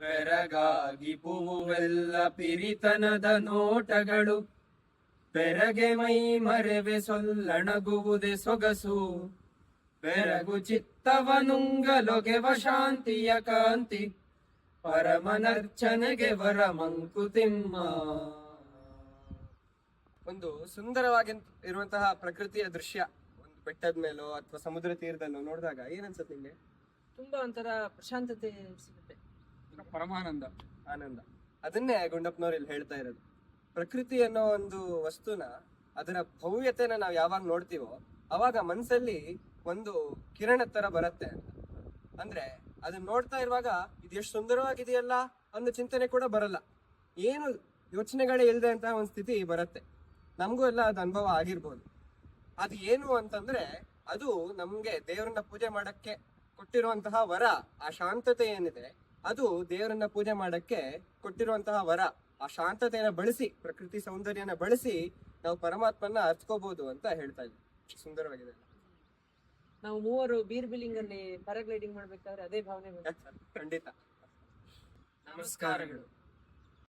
ಬೆರಗಾಗಿ ಪೂವೆಲ್ಲ ಪಿರಿತನದ ನೋಟಗಳು. ಬೆರಗೆ ಮೈ ಮರೆವೆ ಸೊಲ್ಲಣಗುವುದೇ ಸೊಗಸು. ಬೆರಗು ಚಿತ್ತವನುಂಗಲೊಗೆವ ಶಾಂತಿಯ ಕಾಂತಿ. ಪರಮನರ್ಚನೆಗೆ ವರ ಮಂಕುತಿಮ್ಮ ಒಂದು ಸುಂದರವಾಗಿ ಇರುವಂತಹ ಪ್ರಕೃತಿಯ ದೃಶ್ಯ ಒಂದು ಬೆಟ್ಟದ ಮೇಲೋ ಅಥವಾ ಸಮುದ್ರ ತೀರದಲ್ಲೋ ನೋಡಿದಾಗ ಏನನ್ಸುತ್ತೆ ನಿಮಗೆ? ನಿಂಗೆ ತುಂಬಾ ಒಂಥರ ಪ್ರಶಾಂತತೆ ಸಿಗುತ್ತೆ. ಪರಮಾನಂದ. ಆನಂದ. ಅದನ್ನೇ ಗುಂಡಪ್ಪನವ್ರು ಇಲ್ಲಿ ಹೇಳ್ತಾ ಇರೋದು. ಪ್ರಕೃತಿ ಅನ್ನೋ ಒಂದು ವಸ್ತುನ, ಅದರ ಭವ್ಯತೆನ ನಾವು ಯಾವಾಗ ನೋಡ್ತೀವೋ, ಅವಾಗ ಮನಸ್ಸಲ್ಲಿ ಒಂದು ಕಿರಣ ತರ ಬರುತ್ತೆ ಅಂತ. ಅಂದ್ರೆ ಅದನ್ನ ನೋಡ್ತಾ ಇರುವಾಗ ಇದು ಎಷ್ಟು ಸುಂದರವಾಗಿದೆಯಲ್ಲ ಅನ್ನೋ ಚಿಂತನೆ ಕೂಡ ಬರಲ್ಲ. ಏನು ಯೋಚನೆಗಳೇ ಇಲ್ಲದೆ ಅಂತ ಒಂದು ಸ್ಥಿತಿ ಬರುತ್ತೆ. ನಮಗೂ ಎಲ್ಲ ಅದು ಅನುಭವ ಆಗಿರ್ಬೋದು. ಅದು ಏನು ಅಂತಂದ್ರೆ, ಅದು ನಮ್ಗೆ ದೇವರನ್ನ ಪೂಜೆ ಮಾಡಕ್ಕೆ ಕೊಟ್ಟಿರುವಂತಹ ವರ, ಆ ಶಾಂತತೆ ಏನಿದೆ ಅದು ದೇವರನ್ನ ಪೂಜೆ ಮಾಡಕ್ಕೆ ಕೊಟ್ಟಿರುವಂತಹ ವರ. ಆ ಶಾಂತತೆಯನ್ನ ಬಳಸಿ ಪ್ರಕೃತಿ ಸೌಂದರ್ಯನ ಬಳಸಿ ನಾವು ಪರಮಾತ್ಮನ ಅರ್ಚ್ಕೋಬಹುದು ಅಂತ ಹೇಳ್ತಾ ಇದ್ವಿ. ಸುಂದರವಾಗಿದೆ. ನಾವು ಮೂವರು ಬೀರ್ ಬಿಲ್ಲಿಂಗ್ ಅಲ್ಲಿ ಪ್ಯಾರಾಗ್ಲೈಡಿಂಗ್ ಮಾಡ್ಬೇಕಾದ್ರೆ ಅದೇ ಭಾವನೆ ಖಂಡಿತ. ನಮಸ್ಕಾರಗಳು.